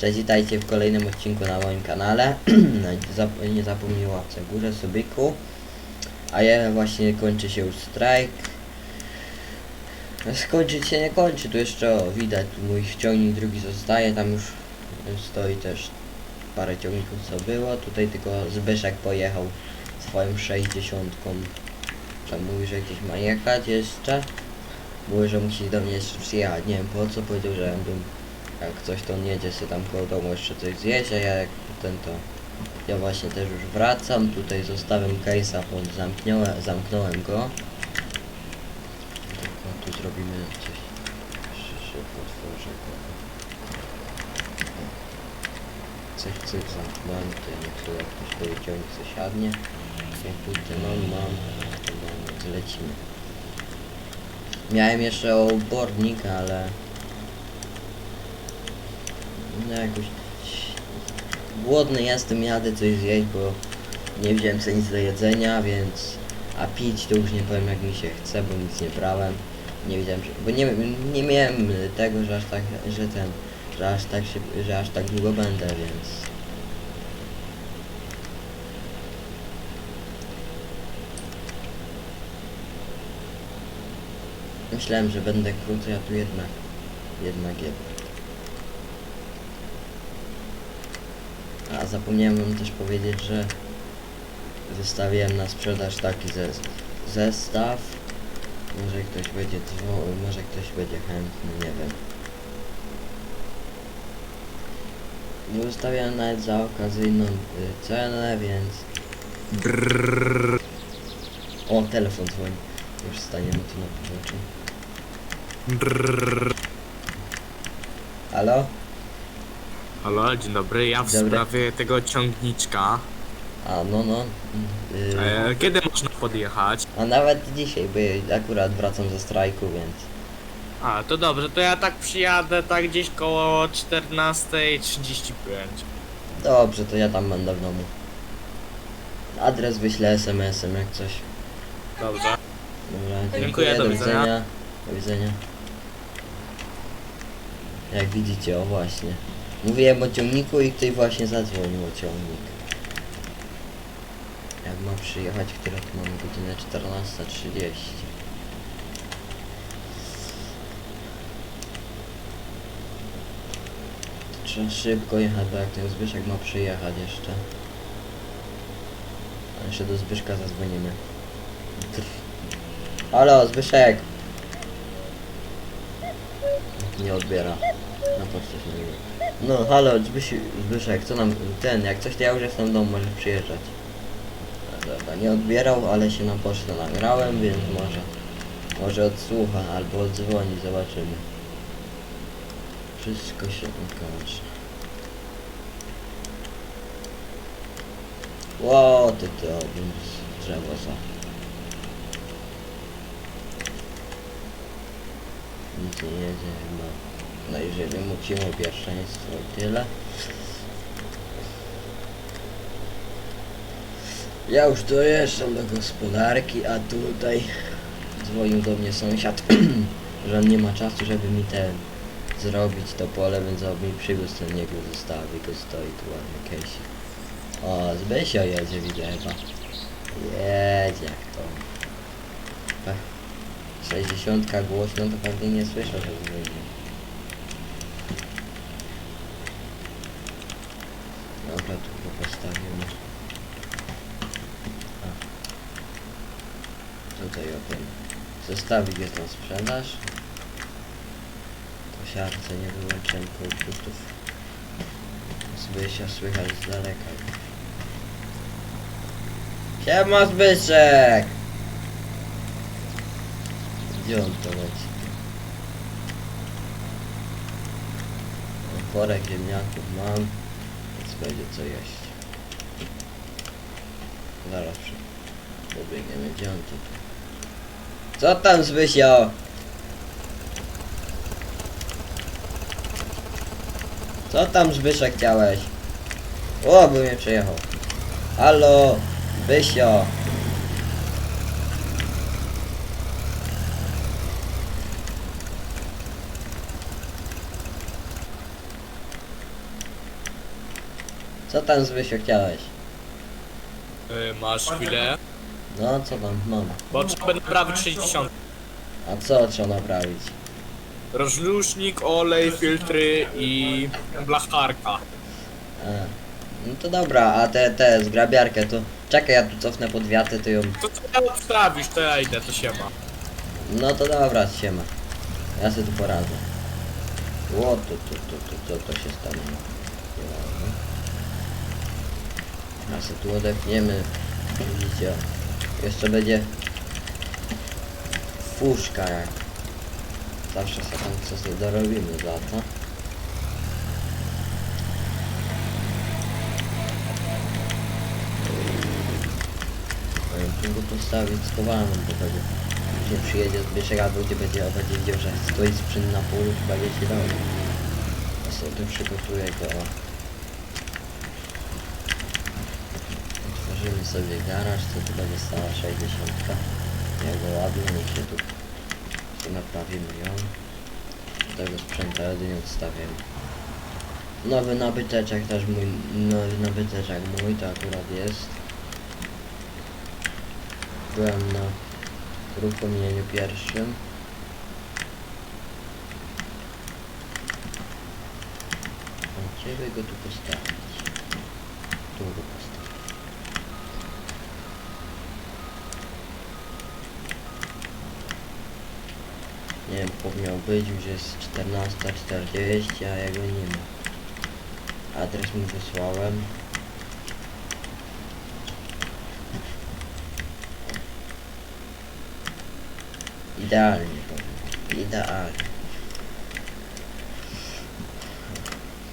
Cześć, witajcie w kolejnym odcinku na moim kanale. Zap- nie zapomnij łapce w górze, subiku. A ja właśnie kończy się już strajk. Skończyć się nie kończy, tu jeszcze o, widać tu mój ciągnik drugi zostaje, tam już stoi też parę ciągników co było. Tutaj tylko Zbyszek pojechał swoją 60. Tam mówi, że gdzieś ma jechać jeszcze. Mówi, że musi do mnie jeszcze przyjechać. Nie wiem po co, powiedział, że bym jak coś to on jedzie sobie tam koło domu jeszcze coś a ja jak ten to ja właśnie też już wracam, tutaj zostawiam case'a, bo zamknąłem, zamknąłem go. Tylko tu zrobimy coś, Szy- szybko otworzę go. Cyk, cyk, zamknąłem, tutaj niech sobie ktoś do ciągnik sobie siadnie. Jak tutaj mam, mam, to mam, zlecimy. Miałem jeszcze obornik, ale no jakoś głodny jestem, jadę coś zjeść, bo nie wziąłem sobie nic do jedzenia, więc a pić to już nie powiem jak mi się chce, bo nic nie brałem. Nie wiedziałem, że, bo nie, nie miałem tego, że aż tak, że ten, że aż tak się, że aż tak długo będę, więc myślałem, że będę krócej, a tu jednak, jednak jednak. A zapomniałem wam też powiedzieć, że wystawiłem na sprzedaż taki zes zestaw. Może ktoś będzie dzwo- może ktoś będzie chętny, nie wiem. Nie wystawiałem nawet za okazyjną y, cenę, więc... O, telefon dzwoni. Już stanie mu tu na poboczu. Halo? Halo, dzień dobry. Ja w Dobry. sprawie tego ciągniczka. A, no, no. y, E, kiedy można podjechać? A nawet dzisiaj, bo akurat wracam ze strajku, więc... A, to dobrze, to ja tak przyjadę tak gdzieś koło 14.35. Dobrze, to ja tam będę w domu. Adres wyślę SMS-em jak coś. Dobrze. Dobra, dziękuję, Dziękuję, do, do widzenia. widzenia. Do widzenia. Jak widzicie, o właśnie. Mówiłem o ciągniku i ktoś właśnie zadzwonił o ciągnik. Jak ma przyjechać, która tu mamy godzinę 14.30. Trzeba szybko jechać, bo jak ten Zbyszek ma przyjechać jeszcze. A jeszcze do Zbyszka zadzwonimy. Halo, Zbyszek! Nie odbiera. Na poczcie się nie wie. No, halo, Zbyś, Zbyszek, co nam... Ten, jak coś to ja już jestem w domu, możesz przyjeżdżać. No Dobra, nie odbierał, ale się na pocztę nagrałem, więc może... Może odsłucha, albo odzwoni, zobaczymy. Wszystko się okaże. Ło, ty to, drzewo za. Nic nie jedzie chyba. No jeżeli musimy pierwszeństwo i tyle. Ja już dojeżdżam do gospodarki, a tutaj dzwonił do mnie sąsiad, że on nie ma czasu, żeby mi ten zrobić to pole, więc on mi przywiózł ten niego zostawi, go stoi tu ładny case. O, Zbysio jedzie, widzę chyba. Jedzie jak to. Pe- 60 głośno to pewnie nie słyszę, że wyjdzie. Dobra, tu go postawimy. A. Tutaj o tym. Zostawić jest na sprzedaż. Po siarce nie wyłączyłem komputów. Zbysia słychać z daleka. Siema Zbyszek! Gdzie on to leci? Worek ziemniaków mam, więc będzie co jeść. Zaraz pobiegniemy, gdzie on tutaj? Co tam Zbysio? Co tam Zbyszek chciałeś? O, by mnie przejechał. Halo, Zbysio. Co tam Zbysiu chciałeś? Y, masz chwilę? No, co tam mam? Bo trzeba naprawić 60. A co trzeba naprawić? Rozluźnik, olej, filtry i blacharka. A, no to dobra, a te, te zgrabiarkę to... Czekaj, ja tu cofnę podwiaty, to ją... To co ja odstawisz, to ja idę, to się ma. No to dobra, siema. Ja sobie tu poradzę. Ło, to, to, to, to, to, to się stanie. Ładnie. A tu odepniemy. Widzicie. Jeszcze będzie... Fuszka jak. Zawsze sobie tam coś dorobimy za to. Go postawić schowałem do tego. Później przyjedzie Zbyszek albo gdzie będzie, będzie widział, że stoi sprzęt na polu, chyba wiecie robi. Ja sobie tu przygotuję go. Otworzymy sobie garaż, co tu będzie stała 60. Ja go ładnie, niech się tu, naprawimy ją. Tego sprzęta jedynie odstawiamy. Nowy nabyteczek też mój, nowy nabyteczek mój, to akurat jest. Byłem na uruchomieniu pierwszym. By go tu postawić? Tu go postawić. Powinien być, już jest 14.40, a jego nie ma. Adres mu wysłałem. Idealnie powiem. Idealnie.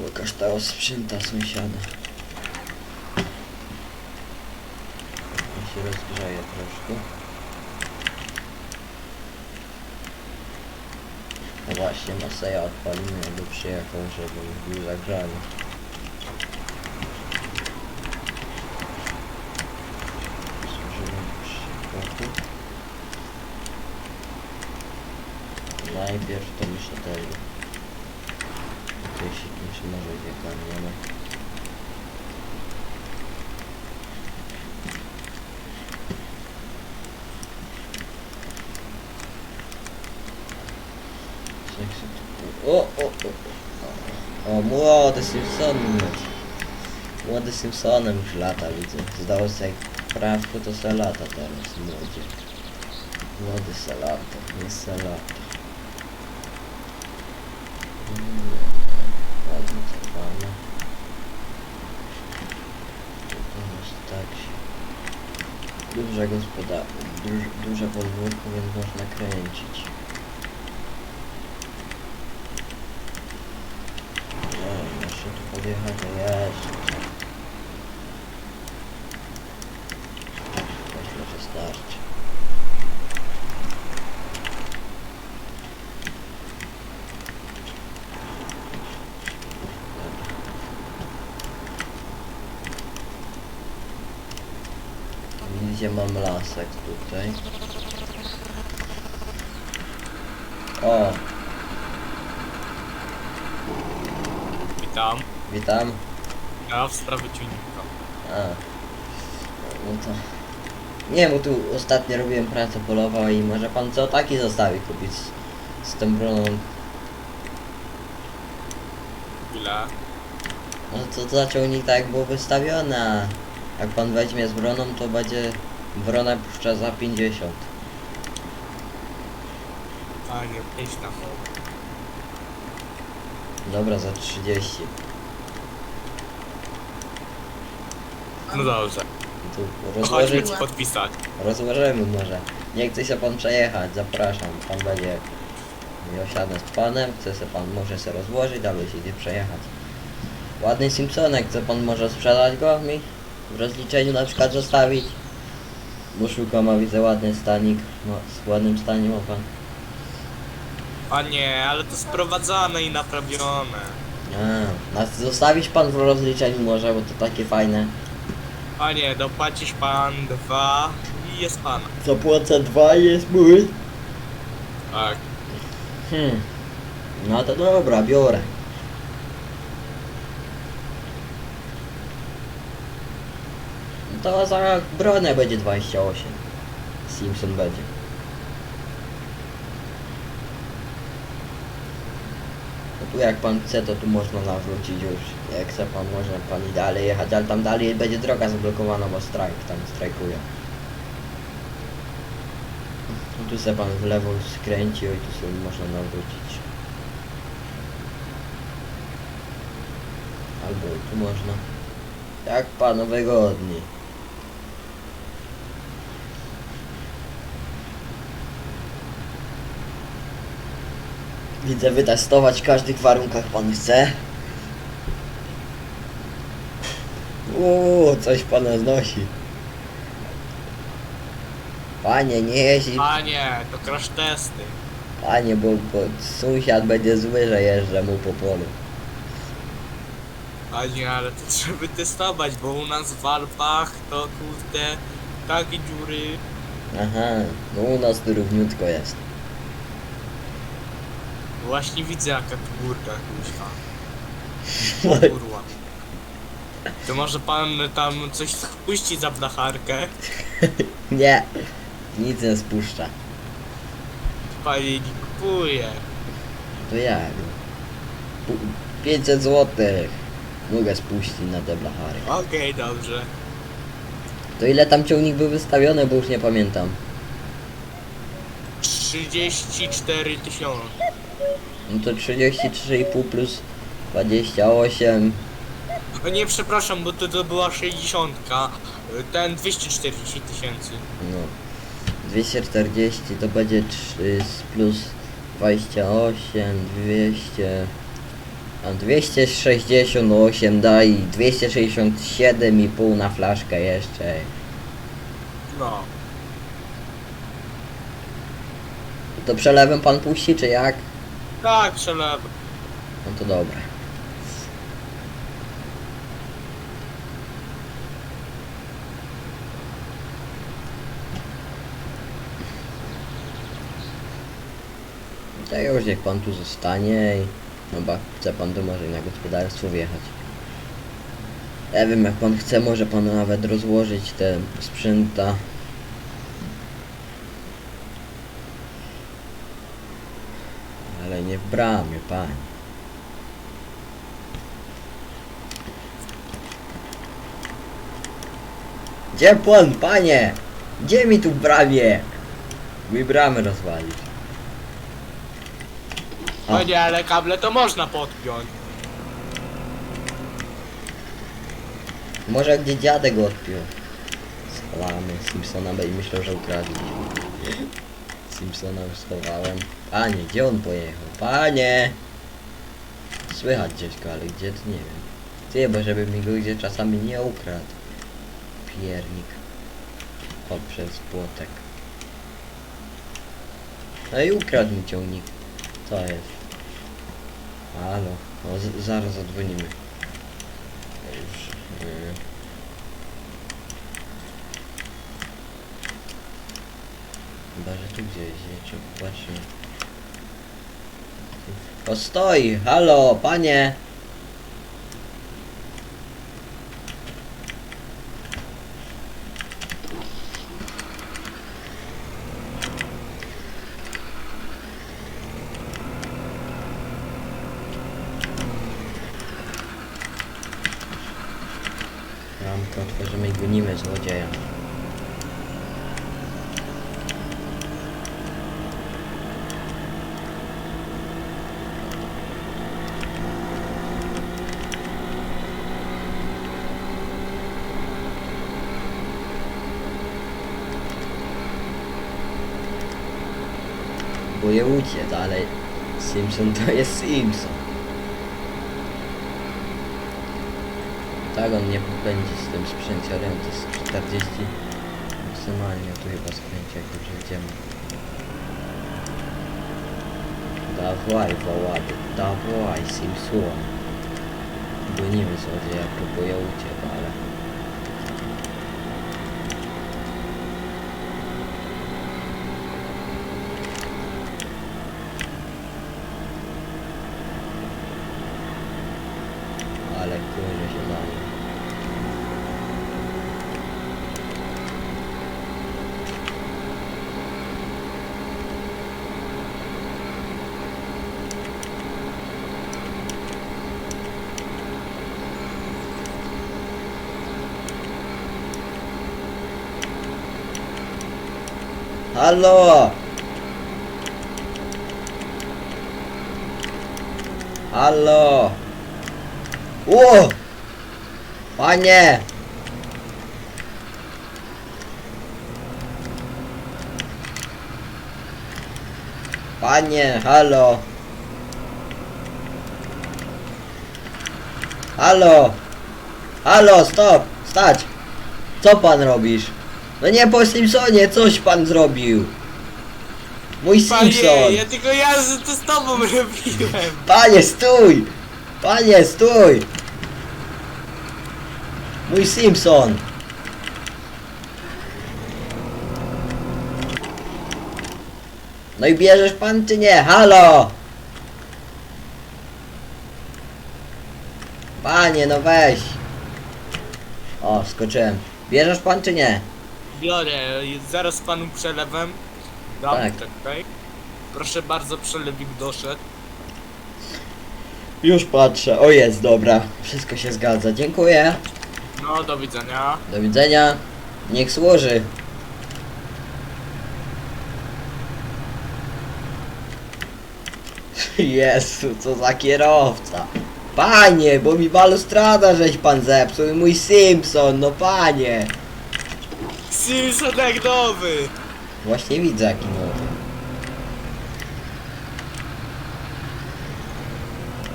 Łukasz ta sprzęta sąsiada. Ja się rozgrzeje troszkę. No właśnie, Maseja odpalimy, jakby przyjechał, żeby był zagrzany. Służymy przy Najpierw to muszę tego. Tutaj się już może wieka nie ma. O, o, o, o, młody Simpson. Młody Simpsonem już lata widzę. Zdało sobie prawko, to se lata teraz, młodzie. Młody se lata, nie se lata. Mm, Ładnie tak się. Duże gospoda... Duż, duże podwórko, więc można kręcić. Nie, jeszcze tu podjechać, a jeszcze. Starczy. Widzicie, mam lasek tutaj. O, Witam. witam. Ja w sprawie ciągnika. A, no to... Nie, bo tu ostatnio robiłem pracę polową i może pan co taki zostawi kupić z, z tą broną. Chwilę. No to zaciągnik tak jak było wystawione, jak pan weźmie z broną, to będzie brona puszcza za 50. A nie, idź tam. Dobra, za 30. No dobrze. Tu Chodźmy rozłożyć, ci podpisać. rozłożymy może. Nie chce się pan przejechać, zapraszam. Pan będzie miał siadę z panem, chce se pan może se rozłożyć, dalej się idzie przejechać. Ładny Simpsonek, co pan może sprzedać go mi? W rozliczeniu na przykład zostawić? Bo szukam, a widzę ładny stanik. No, z ładnym staniem ma pan. A nie, ale to sprowadzane i naprawione. A, a zostawić pan w rozliczeniu może, bo to takie fajne. A nie, dopłacisz pan dwa i jest pan. Zapłacę dwa i jest mój. Tak. Hmm. No to dobra, biorę. To za bronę będzie 28. Simpson będzie. Tu jak pan chce, to tu można nawrócić już. Jak chce pan, może pan i dalej jechać, ale tam dalej będzie droga zablokowana, bo strajk tam strajkuje. Tu se pan w lewo skręci, oj tu sobie można nawrócić. Albo i tu można. Jak panu wygodniej. Widzę wytestować w każdych warunkach pan chce. Uuu, coś pana znosi. Panie, nie jeździ. Panie, to crash testy. Panie, bo, bo sąsiad będzie zły, że jeżdżę mu po polu. Panie, ale to trzeba testować, bo u nas w Alpach to kurde takie dziury. Aha, no u nas tu równiutko jest. Właśnie widzę jaka tu górka kuźwa. Kurwa. To może pan tam coś puści za blacharkę? Nie, nic nie spuszcza. Panie nie kupuje. To jak? Pu- 500 złotych mogę spuścić na te blachary. Okej, dobrze. To ile tam ciągnik był wystawiony, bo już nie pamiętam. 34 tysiące. No to 33,5 plus 28. O nie, przepraszam, bo to, to była 60. Ten 240 tysięcy. No. 240 to będzie 3 z plus 28, 200. A 268 daj 267,5 na flaszkę jeszcze. No. To przelewem pan puści, czy jak? Tak, przelew. No to dobra. To już niech pan tu zostanie i... No ba, chce pan to może na gospodarstwo wjechać. Ja wiem, jak pan chce, może pan nawet rozłożyć te sprzęta. Ale nie w bramie, panie. Gdzie pan, panie? Gdzie mi tu w bramie? Mi bramy rozwalić. A. Panie, ale kable to można podpiąć. Może gdzie dziadek go odpił. Schowamy Simpsona, i myślał, że ukradliśmy. Simpsona już schowałem. Panie, gdzie on pojechał? Panie! Słychać gdzieś go, ale gdzie to nie wiem. Ty, bo żeby mi go gdzie czasami nie ukradł. Piernik. Poprzez płotek. No i ukradł mi ciągnik. Co jest? Halo. Zaraz zadzwonimy. Już. Yy. Chyba, że tu gdzieś czy popatrzmy. O stoi! Halo, panie! Ramkę otworzymy i gonimy złodzieja. Próbuję uciec, ale Simpson to jest Simpson. Tak, on nie popędzi z tym sprzęciorem, to jest 40 maksymalnie, tu chyba skręci jak już jedziemy. Dawaj, wołady, dawaj, Simpson. Gonimy złodzieja, próbuję uciec, ale... Ale kurze się na mnie. Halo! Halo! O! Panie! Panie, halo! Halo! Halo, stop! Stać! Co pan robisz? No nie po Simpsonie, coś pan zrobił! Mój Panie, Simpson! ja tylko ja z- to z tobą robiłem. Panie, stój! Panie, stój! Mój Simpson! No i bierzesz pan czy nie? Halo! Panie, no weź! O, skoczyłem. Bierzesz pan czy nie? Biorę, zaraz panu przelewem. Dam, Tak. czekaj. Proszę bardzo, przelewik doszedł. Już patrzę. O jest, dobra. Wszystko się zgadza. Dziękuję. No, do widzenia. Do widzenia. Niech służy. Jezu, co za kierowca. Panie, bo mi balustrada żeś pan zepsuł i mój Simpson, no panie. Jak nowy. Właśnie widzę jaki nowy.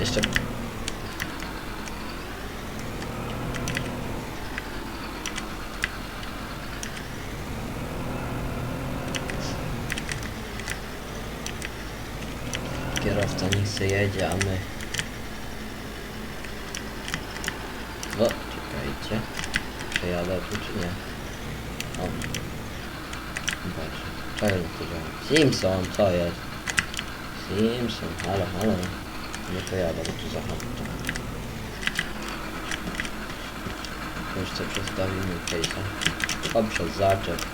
Jeszcze... Kierowca nie chce jedzie, a my... O, czekajcie. Przejadę tu czy nie? Czego to działa? Simpson, co jest? Simpson, halo, halo. Nie pojadę, bo tu zahaczę. Jeszcze przestawimy case'a. Poprzez zaczep.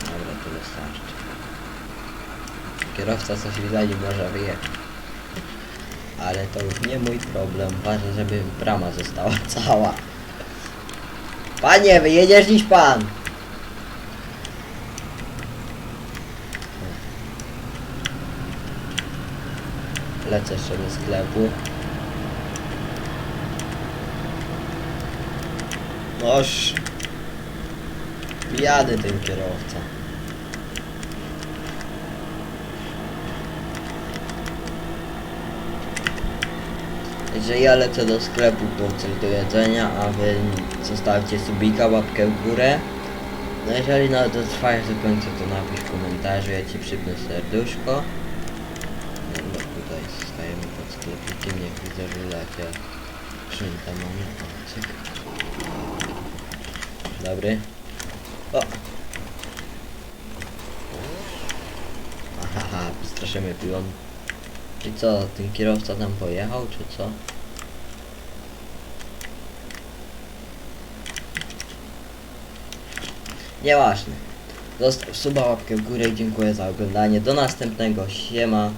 Dobra, to wystarczy. Kierowca coś widać może wyjechać. Ale to już nie mój problem. Ważne, żeby brama została cała. Panie, wyjedziesz dziś pan! Lecę jeszcze do sklepu. Noż. Jadę ten kierowca. Że ja lecę do sklepu po coś do jedzenia, a wy zostawcie subika, łapkę w górę. No jeżeli nawet dotrwajesz do końca, to napisz w komentarzu, ja ci przypnę serduszko. Dobra, tutaj stajemy pod sklepikiem, jak widzę, że lepiej skrzynkę mamy. O, cyk. Dobry. O! Aha, straszymy piłą. I co, ten kierowca tam pojechał, czy co? Nieważne. Zostaw suba, łapkę w górę i dziękuję za oglądanie. Do następnego. Siema.